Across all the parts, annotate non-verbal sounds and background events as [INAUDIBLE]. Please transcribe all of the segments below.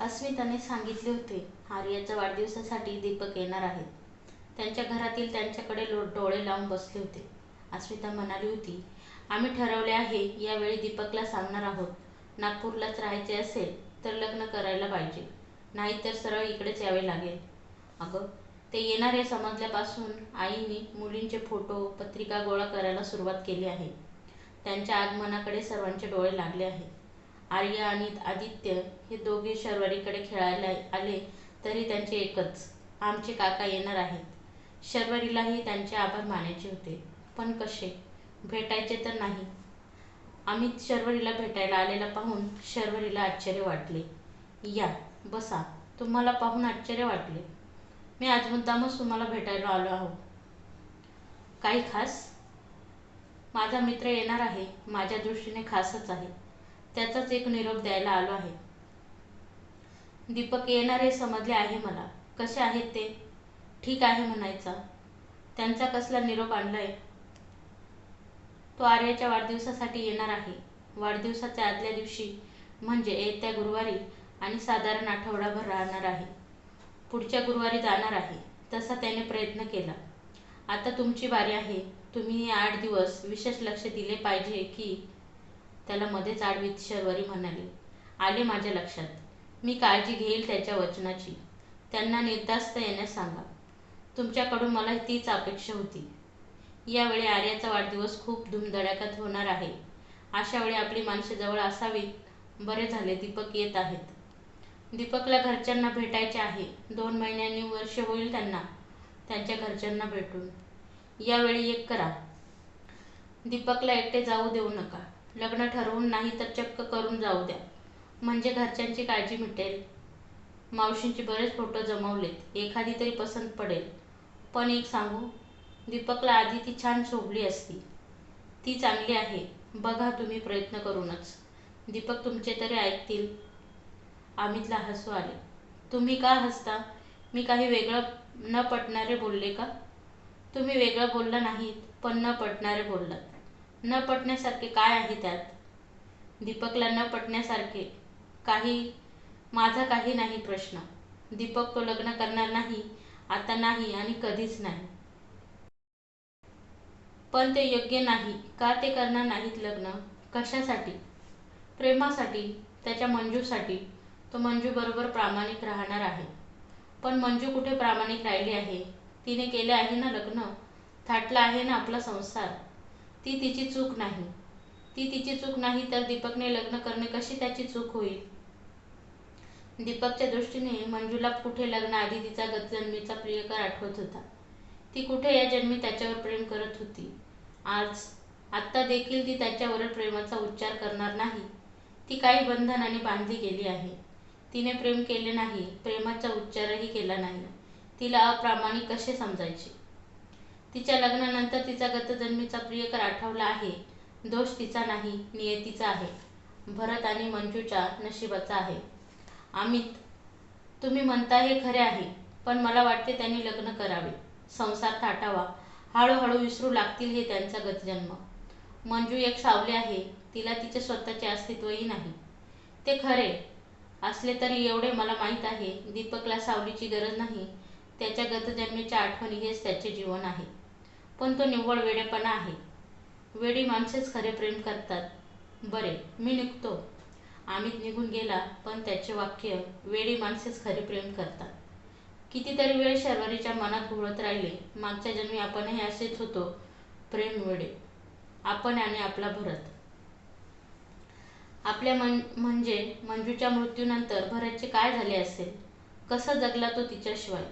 अस्मिताने सांगितले होते आर्याच्या वाढदिवसासाठी दीपक येणार आहेत. त्यांच्या घरातील त्यांच्याकडे लो डोळे लावून बसले होते. अस्मिता म्हणाली होती आम्ही ठरवले आहे यावेळी दीपकला सांगणार आहोत. नागपूरलाच राहायचे असेल तर लग्न करायला पाहिजे. नाहीतर सरळ इकडेच यावे लागेल. अगं ते येणार हे समजल्यापासून आईने मुलींचे फोटो पत्रिका गोळा करायला सुरुवात केली आहे. त्यांच्या आगमनाकडे सर्वांचे डोळे लागले आहे आर्य आणि आदित्य हे दोघे शर्वरीकडे खेळायला आले तरी त्यांचे एकच आमचे काका येणार आहेत. शर्वरीलाही त्यांचे आभार मानायचे होते. पण कसे? भेटायचे तर नाही. अमित शर्वरीला भेटायला आलेला पाहून शर्वरीला आश्चर्य वाटले. या बसा. तुम्हाला पाहून आश्चर्य वाटले. मी आज मुद्दामच तुम्हाला भेटायला आलो आहो. काही खास? माझा मित्र येणार आहे. माझ्या दृष्टीने खासच आहे. त्याचाच एक निरोप द्यायला आलो आहे. दीपक येणार हे समजले आहे मला. कसे आहेत ते? ठीक आहे म्हणायचा. त्यांचा कसला निरोप आणलाय? तो आर्याच्या वाढदिवसासाठी येणार आहे. वाढदिवसाच्या आदल्या दिवशी म्हणजे येत्या गुरुवारी आणि साधारण आठवडाभर राहणार आहे. पुढच्या गुरुवारी जाणार आहे. तसा त्याने प्रयत्न केला. आता तुमची बारी आहे. तुम्ही हे आठ दिवस विशेष लक्ष दिले पाहिजे की त्याला मध्येच आडवीत शर्वरी म्हणाली आले माझ्या लक्षात. मी काळजी घेईल त्याच्या वचनाची. त्यांना निर्धास्त येण्यास सांगा. तुमच्याकडून मला तीच अपेक्षा होती. यावेळी आर्याचा वाढदिवस खूप धुमधडाक्यात होणार आहे. अशावेळी आपली माणसे जवळ असावीत बरे झाले दीपक येत आहेत. दीपकला घरच्यांना भेटायचे आहे. दोन महिन्यांनी वर्ष होईल त्यांना. त्यांच्या घरच्यांना भेटून. यावेळी एक करा. दीपकला एकटे जाऊ देऊ नका. लग्न ठरवून नाही तर चक्क करून जाऊ द्या. म्हणजे घरच्यांची काळजी मिटेल. मावशींचे बरेच फोटो जमवलेत. एखादी तरी पसंत पडेल. पण एक सांगू दीपकला आधी ती छान शोभली असती. ती चांगली आहे. बघा तुम्ही प्रयत्न करूनच. दीपक तुमचे तरी ऐकतील. अमितला हसू आले. तुम्ही का हसता? मी काही वेगळं न पटणारे बोलले का? तुम्ही वेगळं बोललं नाहीत पण न पटणारे बोललात. न पटण्यासारखे काय आहे त्यात? दीपकला न पटण्यासारखे काही माझा काही नाही प्रश्न. दीपक तो लग्न करणार नाही आता नाही आणि कधीच नाही. पण ते योग्य नाही. का ते करणार नाहीत लग्न? कशासाठी? प्रेमासाठी? त्याच्या मंजूसाठी? तो मंजू बरोबर प्रामाणिक राहणार आहे. पण मंजू कुठे प्रामाणिक राहिली आहे? तिने केले आहे ना लग्न? थाटला आहे ना आपला संसार? ती तिची चूक नाही. ती तिची चूक नाही तर दीपकने लग्न करणे कशी त्याची चूक होईल? दीपकच्या दृष्टीने मंजूला कुठे लग्न आधी तिचा गतजन्मीचा प्रियकर आठवत होता. ती कुठे या जन्मी त्याच्यावर प्रेम करत होती? आज आत्ता देखील ती त्याच्यावर प्रेमाचा उच्चार करणार नाही. ती काही बंधनाने बांधली गेली आहे. तिने प्रेम केले नाही प्रेमाचा उच्चारही केला नाही. तिला अप्रामाणिक कसे समजायचे? तिच्या लग्नानंतर तिचा गतजन्मीचा प्रियकर आठवला आहे. दोष तिचा नाही नियतीचा आहे. भरत आणि मंजूच्या नशिबाचा आहे. अमित तुम्ही म्हणता हे खरे आहे पण मला वाटते त्यांनी लग्न करावे. संसार थाटावा. हळूहळू विसरू लागतील हे त्यांचा गतजन्म. मंजू एक सावली आहे तिला तिचे स्वतःचे अस्तित्वही नाही. ते खरे असले तरी एवढे मला माहीत आहे दीपकला सावलीची गरज नाही त्याच्या गतजन्मीच्या आठवणी हेच त्याचे जीवन आहे. पण तो निव्वळ वेडेपणा आहे. वेडी माणसेच खरे प्रेम करतात. बरे मी निघतो. आम्ही निघून गेला पण त्याचे वाक्य वेडी माणसेच खरे प्रेम करतात. कितीतरी वेळ शर्वरीच्या मनात घोळत राहिले. मागच्या जन्मी आपणही असेच होतो प्रेम वेडे. आपण आणि आपला भरत. आपल्या मन म्हणजे मंजूच्या मृत्यूनंतर भरतचे काय झाले असेल? कसं जगला तो तिच्याशिवाय?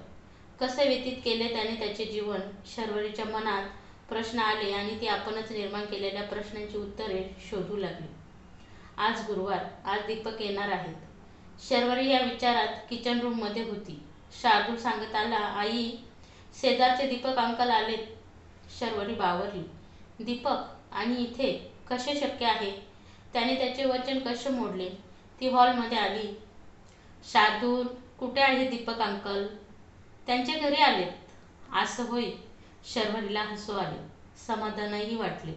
कसे व्यतीत केले त्याने त्याचे जीवन? शर्वरीच्या मनात प्रश्न आले आणि ती आपणच निर्माण केलेल्या प्रश्नांची उत्तरे शोधू लागली. आज गुरुवार आज दीपक येणार आहेत. शर्वरी या विचारात किचन रूममध्ये होती. शार्दूल सांगत आला आई शेजारचे दीपक अंकल आलेत. शर्वरी बावरली दीपक आणि इथे कसे शक्य आहे? त्याने त्याचे वचन कसे मोडले? ती हॉलमध्ये आली. शार्दूल कुठे आहे दीपक अंकल? त्यांच्या घरी आलेत असं होय शर्वरीला हसू आले. समाधानही वाटले.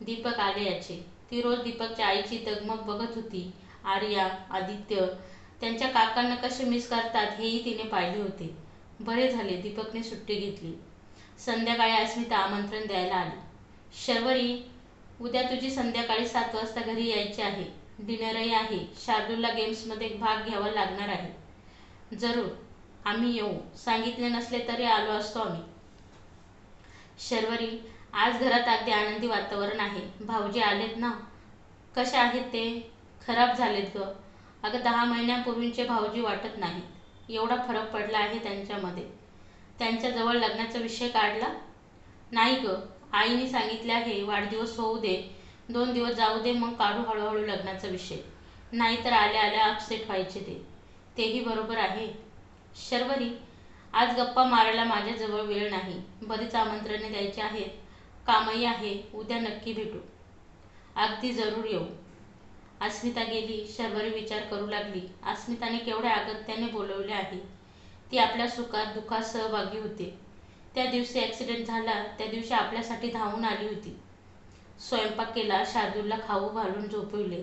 दीपक आले याचे. ती रोज दीपकच्या आईची दगमग बघत होती. आर्या आदित्य त्यांच्या काकांना कसे मिस करतात हेही तिने पाहिले होते. बरे झाले दीपकने सुट्टी घेतली. संध्याकाळी अस्मिता आमंत्रण द्यायला आली. शर्वरी उद्या तुझी संध्याकाळी सात वाजता घरी यायची आहे. डिनरही आहे. शार्दूलला गेम्समध्ये भाग घ्यावा लागणार आहे. जरूर. आम्ही येऊ. सांगितले नसले तरी आलो असतो आम्ही. शर्वरी आज घरात अगदी आनंदी वातावरण आहे. भाऊजी आलेत ना? कसे आहेत ते? खराब झालेत ग. अगं दहा महिन्यापूर्वींचे भाऊजी वाटत नाहीत. एवढा फरक पडला आहे त्यांच्यामध्ये. त्यांच्याजवळ लग्नाचा विषय काढला? नाही ग. आईने सांगितले आहे वाढदिवस होऊ दे. दोन दिवस जाऊ दे मग काढू हळूहळू लग्नाचा विषय. नाहीतर आल्या आल्या अपसेट व्हायचे ते. तेही बरोबर आहे. शर्वरी आज गप्पा मारायला माझ्याजवळ वेळ नाही. बरीच आमंत्रणे द्यायची आहेत. कामही आहे. उद्या नक्की भेटू. अगदी जरूर येऊ. अस्मिता गेली. शर्वरी विचार करू लागली. अस्मिताने केवढ्या अगत्याने बोलवले आहे. ती आपल्या सुखात दुःखात सहभागी होते. त्या दिवशी ॲक्सिडेंट झाला. त्या दिवशी आपल्यासाठी धावून आली होती. स्वयंपाक केला. शार्दूलला खाऊ घालून झोपविले.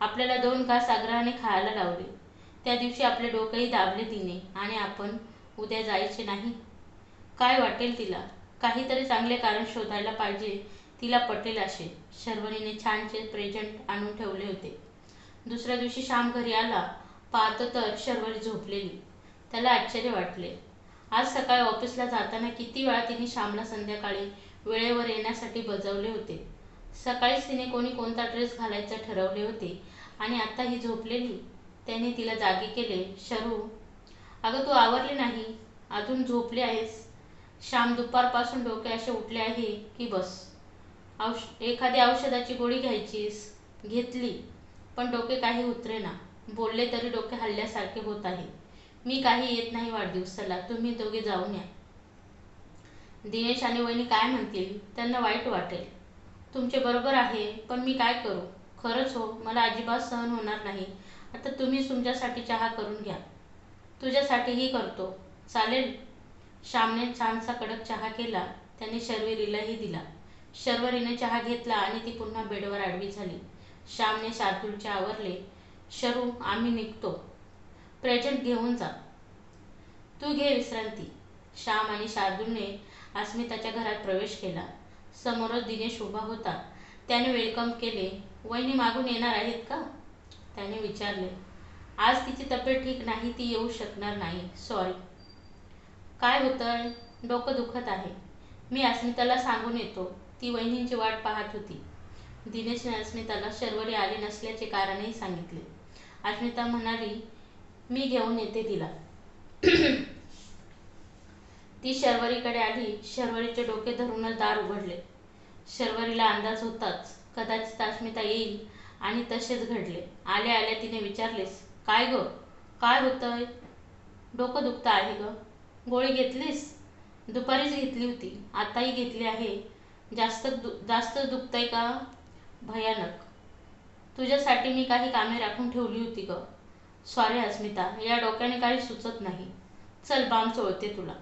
आपल्याला दोन घास आग्रहाने खायला लावले. त्या दिवशी आपले डोकंही दाबले तिने आणि आपण उद्या जायचे नाही. काय वाटेल तिला? काहीतरी चांगले कारण शोधायला पाहिजे तिला पटेल असे. शर्वरीने छानचे प्रेझेंट आणून ठेवले होते. दुसऱ्या दिवशी श्याम घरी आला पाहतो तर शर्वरी झोपलेली. त्याला आश्चर्य वाटले. आज सकाळी ऑफिसला जाताना किती वेळा तिने श्यामला संध्याकाळी वेळेवर येण्यासाठी बजावले होते. सकाळीच तिने कोणी कोणता ड्रेस घालायचं ठरवले होते आणि आता ही झोपलेली. त्याने तिला जागी केले. शरू अगं तू आवरली नाही? अजून झोपली आहेस? श्याम दुपारपासून डोके असे उठले आहे की बस. औष एखादी औषधाची गोळी घ्यायचीस? घेतली. पण डोके काही उतरे ना बोलले तरी डोके हल्ल्यासारखे होत आहे. मी काही येत नाही वाढदिवसाला. तुम्ही दोघे जाऊन या. दिनेश आणि वहिनी काय म्हणतील? त्यांना वाईट वाटेल. तुमचे बरोबर आहे पण मी काय करू? खरंच हो मला अजिबात सहन होणार नाही. आता तुम्ही तुमच्यासाठी चहा करून घ्या. तुझ्यासाठीही करतो. चालेल? श्यामने छानसा कडक चहा केला. त्याने शर्वरीलाही दिला. शर्वरीने चहा घेतला आणि ती पुन्हा बेडवर आडवी झाली. श्यामने शार्दूलचे आवरले. शरू आम्ही निघतो. प्रेझेंट घेऊन जा. तू घे विश्रांती. श्याम आणि शार्दूलने अस्मिताच्या घरात प्रवेश केला. समोरच दिनेश उभा होता. त्याने वेलकम केले. वहिनी मागून येणार आहेत का? त्याने विचारले आज तिची तब्येत ठीक नाही ती येऊ शकणार नाही. सॉरी. काय होतंय? डोकं दुखत आहे. मी अस्मिताला सांगून येतो. ती वहिनींची वाट पाहत होती. दिनेशने अस्मिताला शर्वरी आली नसल्याचे कारणही सांगितले. अस्मिता म्हणाली मी घेऊन येते तिला. [CLEARS THROAT] ती शर्वरीकडे आली. शर्वरीचे डोके धरूनच दार उघडले. शर्वरीला अंदाज होताच. कदाचित अस्मिता येईल आणि तसेच घडले. आल्या आल्या तिने विचारलेस काय ग? काय होतंय? डोकं दुखतं आहे ग. गोळी घेतलीस? दुपारीच घेतली होती. आताही घेतली आहे. जास्त दु जास्त दुखतंय का? भयानक. तुझ्यासाठी मी काही कामे राखून ठेवली होती ग. सॉरी अस्मिता या डोक्याने काही सुचत नाही. चल बाम चोळते तुला.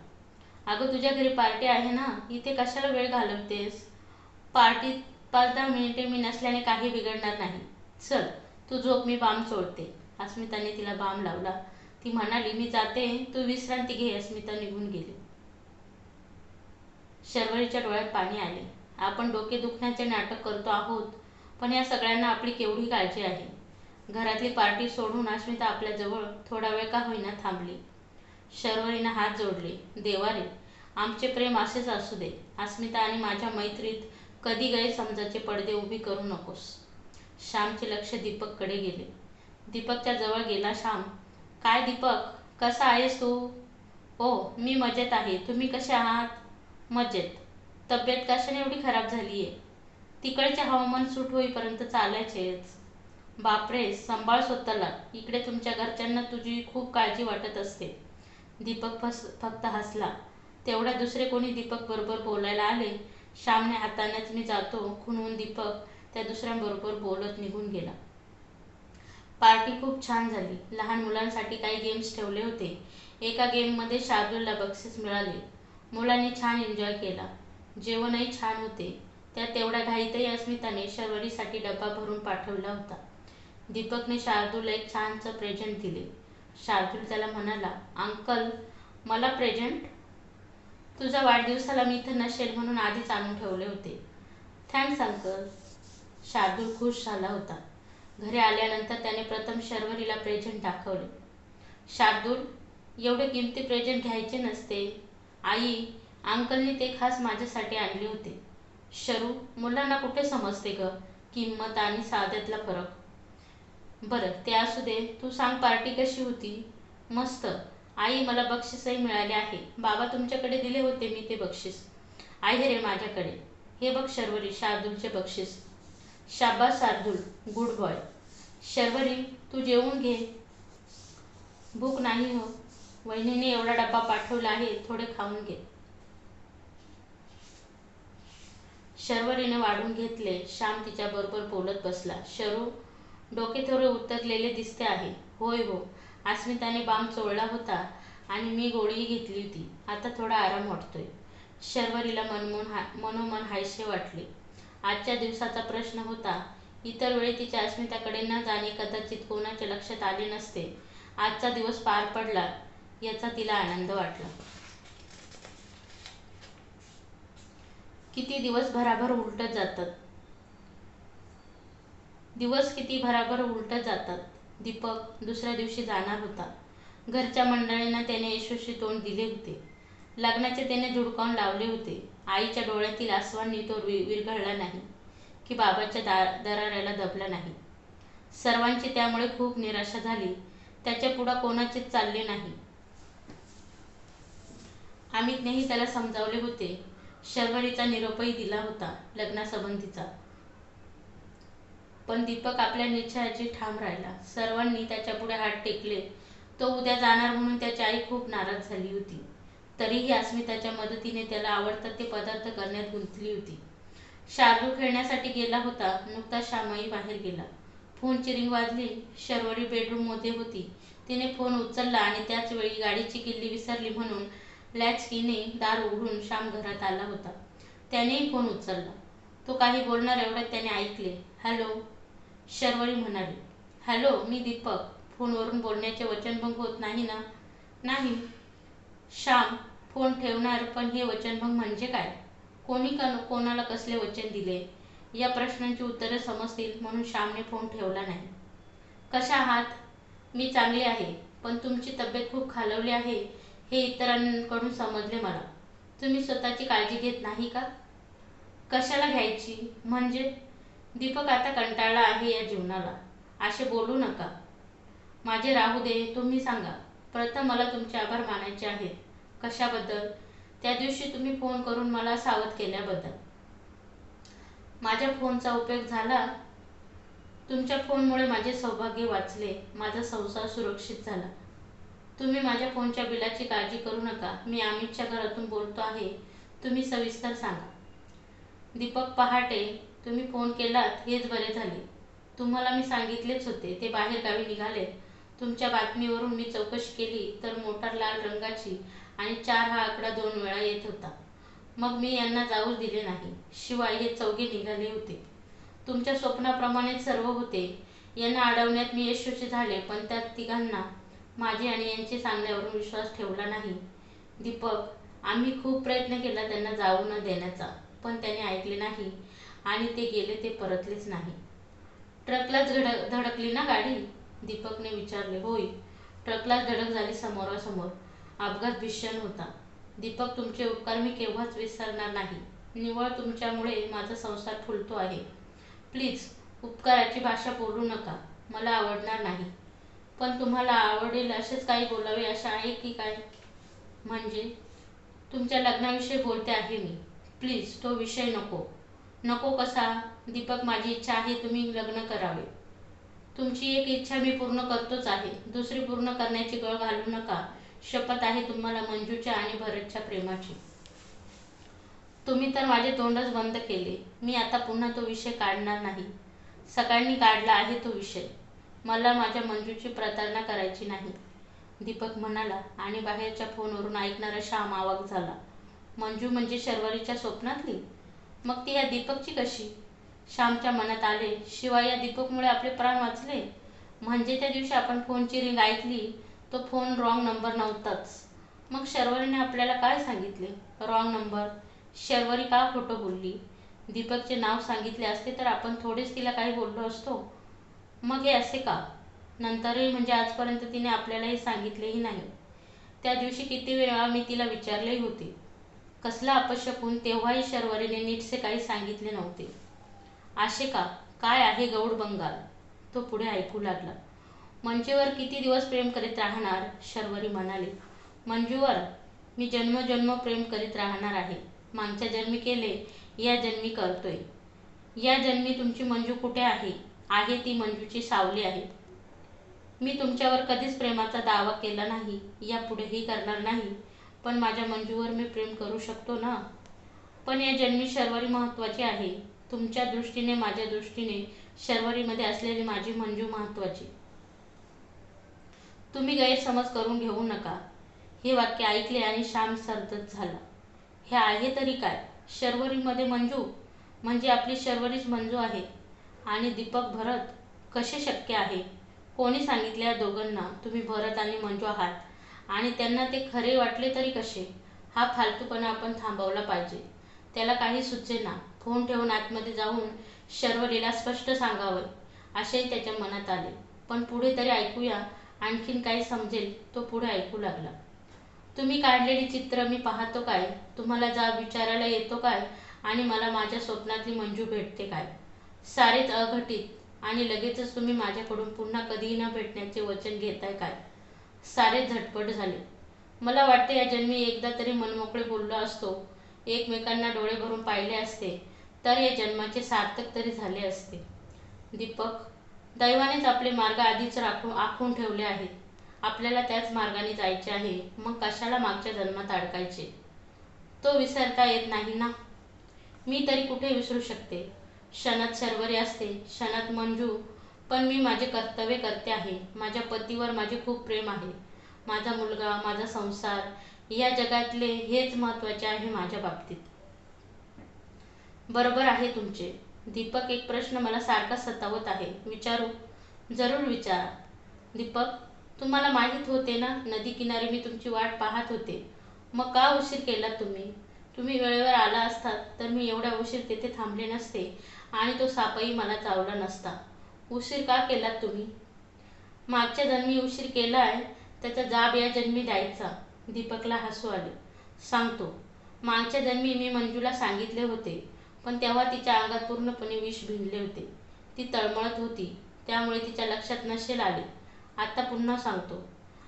अगं तुझ्या घरी पार्टी आहे ना? इथे कशाला वेळ घालवतेस? पार्टीत पाच दहा मिनिटे मी नसल्याने काही बिघडणार नाही. चल तू झोप मी बाम चोळते अस्मिताने तिला बाम लावला. ती म्हणाली मी जाते तू विश्रांती घे. अस्मिता निघून गेली. शर्वरीच्या डोळ्यात पाणी आले. आपण डोके दुखण्याचे नाटक करतो आहोत पण या सगळ्यांना आपली केवढी काळजी आहे. घरातली पार्टी सोडून अस्मिता आपल्याजवळ थोडा वेळ का होईना थांबली. शर्वरीनं हात जोडले. देवारे आमचे प्रेम असेच असू दे. अस्मिता आणि माझ्या मैत्रीत कधी गैरसमजाचे पडदे उभी करू नकोस. श्यामचे लक्ष दीपककडे गेले. दीपकच्या जवळ गेला श्याम काय दीपक? कसा आहेस तू? हो मी मजेत आहे. तुम्ही कसे आहात? मजेत. तब्येत कशाने एवढी खराब झाली आहे तिकडचे हवामान सूट होईपर्यंत चालायचेच. बापरे सांभाळ स्वतःला. इकडे तुमच्या घरच्यांना तुझी खूप काळजी वाटत असते. दीपक फस फक्त हसला. तेवढ्या दुसरे कोणी दीपक बरोबर बोलायला आले? श्यामने हातानेच मी जातो खुणवून दीपक त्या दुसऱ्यांबरोबर बोलत निघून गेला. पार्टी खूप छान झाली. लहान मुलांसाठी काही गेम्स ठेवले होते. एका गेममध्ये शार्दूलला बक्षीस मिळाले. मुलांनी छान एन्जॉय केला. जेवणही छान होते. त्या तेवढ्या घाईतही अस्मिताने शर्वरीसाठी डबा भरून पाठवला होता. दीपकने शार्दूलला एक छानचं प्रेझेंट दिले. शार्दूल त्याला म्हणाला अंकल मला प्रेझेंट तुझ्या वाढदिवसाला मी इथं नसेल म्हणून आधीच आणून ठेवले होते. थँक्स अंकल शार्दूल खुश झाला होता. घरी आल्यानंतर त्याने प्रथम शर्वरीला प्रेझेंट दाखवले. शार्दूल एवढे किमती प्रेझेंट घ्यायचे नसते. आई अंकलनी ते खास माझ्यासाठी आणले होते. शरू मुलांना कुठे समजते ग? किंमत आणि साध्यातला फरक. बरं ते असू दे. तू सांग पार्टी कशी होती? मस्त. आई मला बक्षीसही मिळाले आहे. बाबा तुमच्याकडे दिले होते मी ते बक्षीस. आहे रे माझ्याकडे. हे बघ शर्वरी शार्दूलचे बक्षीस. शाबास शार्दूल गुड बॉय. शर्वरी तू जेवून घे. भूक नाही हो. वहिनीने एवढा डब्बा पाठवला आहे थोडे खाऊन घे. शर्वरीने वाढून घेतले. श्याम तिच्याबरोबर बोलत बसला. शरू डोके थोडे उतरलेले दिसते आहे. होय हो. अस्मिताने बाम चोळला होता आणि मी गोळीही घेतली होती. आता थोडा आराम वाटतोय. शर्वरीला मनमोन हा मनोमन हायसे वाटले. आजच्या दिवसाचा प्रश्न होता. इतर वेळी तिच्या अस्मिताकडे न जाणे कदाचित कोणाच्या लक्षात आले नसते. आजचा दिवस पार पडला याचा तिला आनंद वाटला. किती दिवस भराभर उलटत जातात. दिवस किती भराभर उलटत जातात. दीपक दुसऱ्या दिवशी जाणार होता. घरच्या मंडळींना त्याने यशस्वी तोंड दिले होते. लग्नाचे त्याने धुडकावून लावले होते. आईच्या डोळ्यातील आसवांनी तो विरघळला नाही की बाबाच्या दा दराऱ्याला दबला नाही. सर्वांची त्यामुळे खूप निराशा झाली. त्याच्या पुढं कोणाचेच चालले नाही. अमितनेही त्याला समजावले होते. शर्वरीचा निरोपही दिला होता लग्नासंबंधीचा. पण दीपक आपल्या निश्चयाची ठाम राहिला. सर्वांनी त्याच्यापुढे हात टेकले. तो उद्या जाणार म्हणून त्याची आई खूप नाराज झाली होती. तरीही अस्मिताच्या मदतीने त्याला आवडतात ते पदार्थ करण्यात गुंतली होती. शार्दूल खेळण्यासाठी गेला होता नुकताच श्यामाई बाहेर गेला. फोनची रिंग वाजली शर्वरी बेडरूममध्ये होती. तिने फोन उचलला आणि त्याच वेळी गाडीची किल्ली विसरली म्हणून लॅचकीने दार उघडून श्याम घरात आला होता. त्यानेही फोन उचलला. तो काही बोलणार एवढ्यात त्याने ऐकले. हॅलो शर्वरी म्हणाली. हॅलो मी दीपक. फोनवरून बोलण्याचे वचनभंग होत नाही ना? नाही. श्याम फोन ठेवणार पण हे वचनभंग म्हणजे काय? कोणी का कोणाला कसले वचन दिले? या प्रश्नांची उत्तरे समजतील म्हणून श्यामने फोन ठेवला नाही. कशा आहात? मी चांगले आहे पण तुमची तब्येत खूप खालवली आहे हे इतरांकडून समजले मला. तुम्ही स्वतःची काळजी घेत नाही का? कशाला घ्यायची? म्हणजे? दीपक आता कंटाळला आहे या जीवनाला. असे बोलू नका. माझे राहू दे तुम्ही सांगा. प्रथम मला तुमचे आभार मानायचे आहेत. कशाबद्दल? त्या दिवशी तुम्ही फोन करून मला सावध केल्याबद्दल. माझ्या फोनचा उपयोग झाला. तुमच्या फोनमुळे माझे सौभाग्य वाचले. माझा संसार सुरक्षित झाला. तुम्ही माझ्या फोनच्या बिलाची काळजी करू नका. मी अमितच्या घरातून बोलतो आहे. तुम्ही सविस्तर सांगा. दीपक पहाटे तुम्ही फोन केलात हेच बरे झाले. तुम्हाला मी सांगितलेच होते. ते बाहेर गावी निघाले तुमच्या बातमीवरून मी चौकशी केली तर मोटार लाल रंगाची आणि चार हा आकडा दोन वेळा येत होता. मग मी यांना जाऊच दिले नाही. शिवाय हे चौघे निघाले होते. तुमच्या स्वप्नाप्रमाणेच सर्व होते. यांना अडवण्यात मी यशस्वी झाले पण त्या तिघांना माझे आणि यांचे सांगण्यावरून विश्वास ठेवला नाही. दीपक आम्ही खूप प्रयत्न केला त्यांना जाऊ न देण्याचा पण त्याने ऐकले नाही आणि ते गेले ते परतलेच नाही. ट्रकलाच धडक धडकली ना गाडी? दीपकने विचारले. होय. ट्रकलाच धडक झाली समोरासमोर. अपघात भीषण होता. दीपक तुमचे उपकार मी केव्हाच विसरणार नाही. निवळ तुमच्यामुळे माझा संसार फुलतो आहे. प्लीज उपकाराची भाषा बोलू नका. मला आवडणार नाही. पण तुम्हाला आवडेल असेच काही बोलावे अशा आहे की काय? म्हणजे तुमच्या लग्नाविषयी बोलते आहे मी. प्लीज तो विषय नको. नको कसा? दीपक माझी इच्छा आहे तुम्ही लग्न करावे. तुमची एक इच्छा मी पूर्ण करतोच आहे. दुसरी पूर्ण करण्याची गळ घालू नका. शपथ आहे तुम्हाला मंजूच्या आणि भरतच्या प्रेमाची. तुम्ही तर माझे तोंडच बंद केले. मी आता पुन्हा तो विषय काढणार नाही. सकाळी काढला आहे तो विषय. मला माझ्या मंजूची प्रतारणा करायची नाही. दीपक म्हणाला आणि बाहेरच्या फोनवरून ऐकणारा श्याम आवाक झाला. मंजू म्हणजे शर्वरीच्या स्वप्नातली? मग ती या दीपकची कशी? श्यामच्या मनात आले शिवाय या दीपकमुळे आपले प्राण वाचले? म्हणजे त्या दिवशी आपण फोनची रिंग ऐकली तो फोन रॉंग नंबर नव्हताच. मग शर्वरीने आपल्याला काय सांगितले? रॉंग नंबर शर्वरी का खोटं बोलली? दीपकचे नाव सांगितले असते तर आपण थोडेच तिला काही बोललो असतो. मग हे असे का? नंतरही म्हणजे आजपर्यंत तिने आपल्यालाही सांगितलेही नाही. त्या दिवशी किती वेळा मी तिला विचारलेही होते. कसला अपशकून तेव्हाही शर्वरीने नीटसे काही सांगितले नव्हते. आशे का? काय आहे गौड बंगाल? तो पुढे ऐकू लागला. मंजूवर किती दिवस प्रेम करीत राहणार? शर्वरी म्हणाली. मंजूवर मी जन्मजन्म प्रेम करीत राहणार आहे. मागच्या जन्मी केले या जन्मी करतोय. या जन्मी तुमची मंजू कुठे आहे? आहे ती मंजूची सावली आहे. मी तुमच्यावर कधीच प्रेमाचा दावा केला नाही यापुढेही करणार नाही. पण माझ्या मंजूवर मी प्रेम करू शकतो ना? पण या जन्मी शर्वरी महत्त्वाची आहे. तुमच्या दृष्टीने माझ्या दृष्टीने शर्वरीमध्ये असलेली माझी मंजू महत्त्वाची तुम्ही गैरसमज करून घेऊ नका. हे वाक्य ऐकले आणि श्याम सरदत झाला. हे आहे तरी काय? शर्वरीमध्ये मंजू? म्हणजे आपली शर्वरीच मंजू आहे. आणि दीपक भरत कसे शक्य आहे? कोणी सांगितले या दोघांना तुम्ही भरत आणि मंजू आहात? आणि त्यांना ते खरे वाटले तरी कसे? हा फालतूपणा आपण थांबवला पाहिजे. त्याला काही सुचेना फोन ठेवून आतमध्ये जाऊन शर्वरीला स्पष्ट सांगावं. असेही त्याच्या मनात आले. पण पुढे तरी ऐकूया आणखीन काही समजेल तो पुढे ऐकू लागला. तुम्ही काढलेली चित्र मी पाहतो काय? तुम्हाला जा विचारायला येतो काय? आणि मला माझ्या स्वप्नातली मंजू भेटते काय? सारेच अघटित आणि लगेचच तुम्ही माझ्याकडून पुन्हा कधीही न भेटण्याचे वचन घेताय काय? सारे झटपट झाले. मला वाटते या जन्मी एकदा तरी मनमोकळे बोललो असतो. एकमेकांना डोळे भरून पाहिले असते तर या जन्माचे सार्थक तरी झाले असते. दीपक दैवानेच आपले मार्ग आधीच राखून आखून ठेवले आहेत. आपल्याला त्याच मार्गाने जायचे आहे. मग कशाला मागच्या जन्मात अडकायचे? तो विसरता येत नाही ना? मी तरी कुठे विसरू शकते? क्षणात शर्वरी असते. क्षणात मंजू. पण मी माझे कर्तव्य करते आहे. माझ्या पतीवर माझे खूप प्रेम आहे. माझा मुलगा माझा संसार या जगातले हेच महत्त्वाचे आहे माझ्या बाबतीत. बरोबर आहे तुमचे. दीपक एक प्रश्न मला सारखा सतावत आहे. विचारू? जरूर विचारा. दीपक तुम्हाला माहीत होते ना नदी किनारी मी तुमची वाट पाहत होते. मग का उशीर केला तुम्ही? तुम्ही वेळेवर आला असतात तर मी एवढा उशीर तेथे थांबले नसते आणि तो सापही मला चावला नसता. उशीर का केलात तुम्ही? मागच्या जन्मी उशीर केला आहे त्याचा जाब या जन्मी द्यायचा. दीपकला हसू आले. सांगतो. मागच्या जन्मी मी मंजूला सांगितले होते. पण तेव्हा तिच्या अंगात पूर्णपणे विष भिनले होते. ती तळमळत होती. त्यामुळे तिच्या लक्षात नसेल आले. आता पुन्हा सांगतो.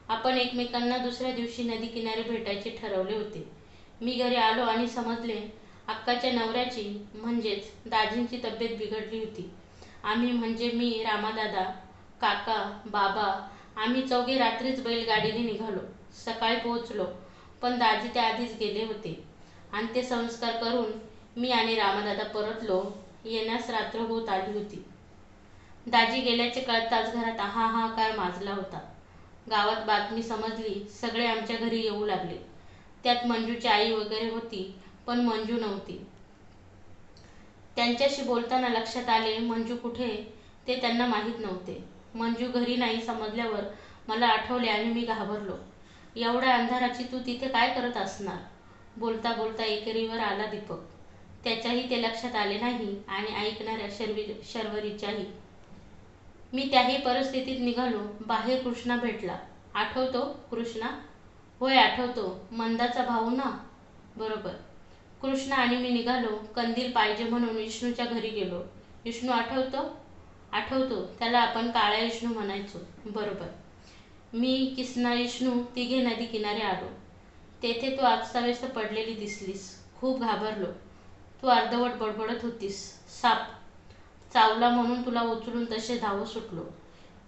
आपण एकमेकांना दुसऱ्या दिवशी नदी किनारी भेटायचे ठरवले होते. मी घरी आलो आणि समजले अक्काच्या नवऱ्याची म्हणजेच दाजींची तब्येत बिघडली होती. आम्ही म्हणजे मी रामादादा काका बाबा आम्ही चौघे रात्रीच बैलगाडीने निघालो. सकाळी पोहोचलो पण दाजी त्या आधीच गेले होते. आणि ते संस्कार करून मी आणि रामादादा परतलो. येण्यास रात्र होत आली होती. दाजी गेल्याचे कळताच घरात हा हा काय माजला होता. गावात बातमी समजली सगळे आमच्या घरी येऊ लागले. त्यात मंजूची आई वगैरे होती पण मंजू नव्हती. त्यांच्याशी बोलताना लक्षात आले मंजू कुठे? ते त्यांना माहीत नव्हते. मंजू घरी नाही समजल्यावर मला आठवले आणि मी घाबरलो. एवढ्या अंधाराची तू तिथे काय करत असणार? बोलता बोलता एकेरीवर आला दीपक. त्याच्याही ते लक्षात आले नाही आणि ऐकणाऱ्या शर्वी शर्वरीच्याही. मी त्याही परिस्थितीत निघालो बाहेर कृष्णा भेटला. आठवतो कृष्णा? होय आठवतो. मंदाचा भाऊ ना? बरोबर. कृष्णा आणि मी निघालो कंदील पाहिजे म्हणून विष्णूच्या घरी गेलो. विष्णू आठवतो? आठवतो. त्याला आपण काळ्या विष्णू म्हणायचो. बरोबर. मी किसना विष्णू तिघे नदी किनारे आलो. तेथे तू आजतावेस्त पडलेली दिसलीस. खूप घाबरलो. तू अर्धवट बडबडत होतीस. साप. चावला म्हणून तुला उचलून तसे धावू सुटलो.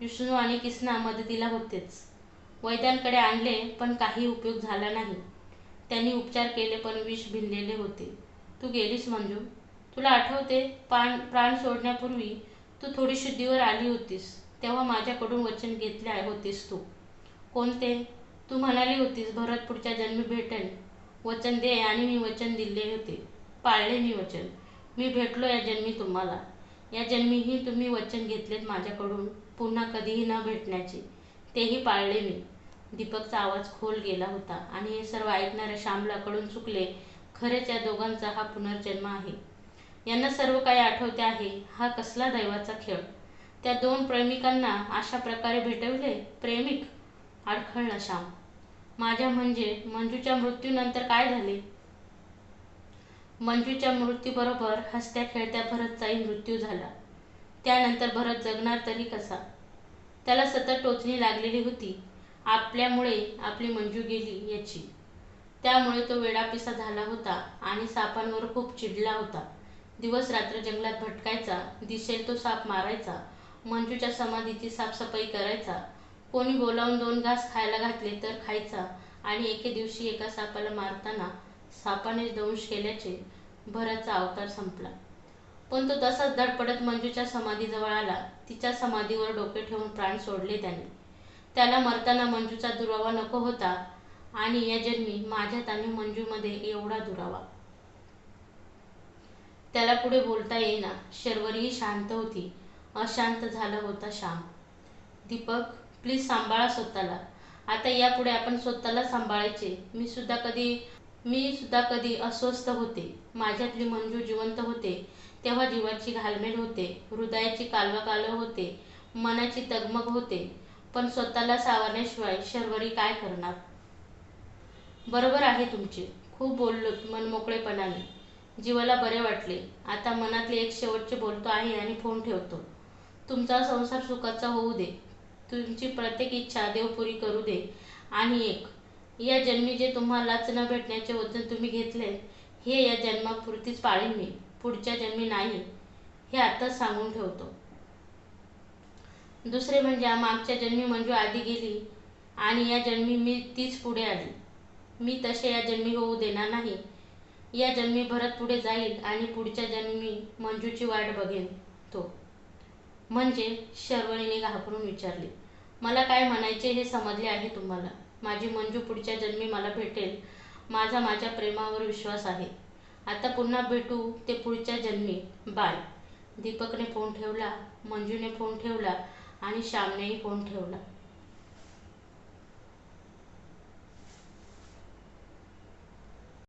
विष्णू आणि किसना मदतीला होतेच. वैद्यांकडे आणले पण काही उपयोग झाला नाही. त्यांनी उपचार केले पण विष भिनलेले होते. तू गेलीस मंजू. तुला आठवते पाण प्राण सोडण्यापूर्वी तू थोडी शुद्धीवर आली होतीस. तेव्हा माझ्याकडून वचन घेतले होतीस तू. कोणते? तू म्हणाली होतीस भरत पुढच्या जन्मी भेटेल. वचन दे आणि मी वचन दिले होते. पाळले मी वचन. मी भेटलो या जन्मी तुम्हाला. या जन्मीही तुम्ही वचन घेतलेत माझ्याकडून पुन्हा कधीही न भेटण्याचे. तेही पाळले मी. दीपकचा आवाज खोल गेला होता आणि हे सर्व ऐकणाऱ्या श्यामला कळून चुकले. खरेच या दोघांचा हा पुनर्जन्म आहे. यांना सर्व काही आठवते आहे. हा कसला दैवाचा खेळ. त्या दोन प्रेमिकांना अशा प्रकारे भेटवले? प्रेमिक? अडखळला श्याम. माझ्या म्हणजे मंजूच्या मृत्यूनंतर काय झाले? मंजूच्या मृत्यूबरोबर हसत्या खेळत्या भरतचाही मृत्यू झाला. त्यानंतर भरत जगणार तरी कसा? त्याला सतत टोचणी लागलेली होती. आपल्यामुळे आपली मंजू गेली याची. त्यामुळे तो वेडापिसा झाला होता आणि सापांवर खूप चिडला होता. दिवस रात्र जंगलात भटकायचा दिसेल तो साप मारायचा मंजूच्या समाधीची साफसफाई करायचा कोणी बोलावून दोन घास खायला घातले तर खायचा आणि एके दिवशी एका सापाला मारताना सापाने दंश केल्याचे भरतचा अवतार संपला. पण तो तसाच धडपडत मंजूच्या समाधीजवळ आला. तिच्या समाधीवर डोके ठेवून प्राण सोडले त्याने. त्याला मरताना मंजूचा दुरावा नको होता आणि या जन्मी माझ्यात आणि मंजूमध्ये एवढा दुरावा. त्याला पुढे बोलता येईना. शर्वरीही शांत होती. अशांत झाला होता श्याम. दीपक प्लीज सांभाळा स्वतःला. आता यापुढे आपण स्वतःला सांभाळायचे. मी सुद्धा कधी मी सुद्धा कधी अस्वस्थ होते माझ्यातली मंजू जिवंत होते तेव्हा जीवाची घालमेल होते हृदयाची कालवाकालव होते मनाची तगमग होते पण स्वतःला सावरण्याशिवाय शर्वरी काय करणार? बरोबर आहे तुमचे. खूप बोललो मनमोकळेपणाने. जीवाला बरे वाटले. आता मनातले एक शेवटचे बोलतो आहे आणि फोन ठेवतो. तुमचा संसार सुखाचा होऊ दे. तुमची प्रत्येक इच्छा देवपुरी करू दे. आणि एक या जन्मी जे तुम्हालाच न भेटण्याचे वचन तुम्ही घेतले हे या जन्मापुरतीच पाळीन मी. पुढच्या जन्मी नाही. हे आताच सांगून ठेवतो. दुसरे म्हणजे मागच्या जन्मी मंजू आधी गेली आणि या जन्मी मी तीच पुढे आली. मी तसे या जन्मी होऊ देणार नाही. या जन्मी भरत पुढे जाईल आणि पुढच्या जन्मी मंजूची वाट बघेन तो. म्हणजे शर्वणीने घाबरून विचारले मला काय म्हणायचे हे समजले आहे तुम्हाला? माझी मंजू पुढच्या जन्मी मला भेटेल. माझा माझ्या प्रेमावर विश्वास आहे. आता पुन्हा भेटू ते पुढच्या जन्मी. बाय. दीपकने फोन ठेवला मंजूने फोन ठेवला आणि श्यामनेही फोन ठेवला.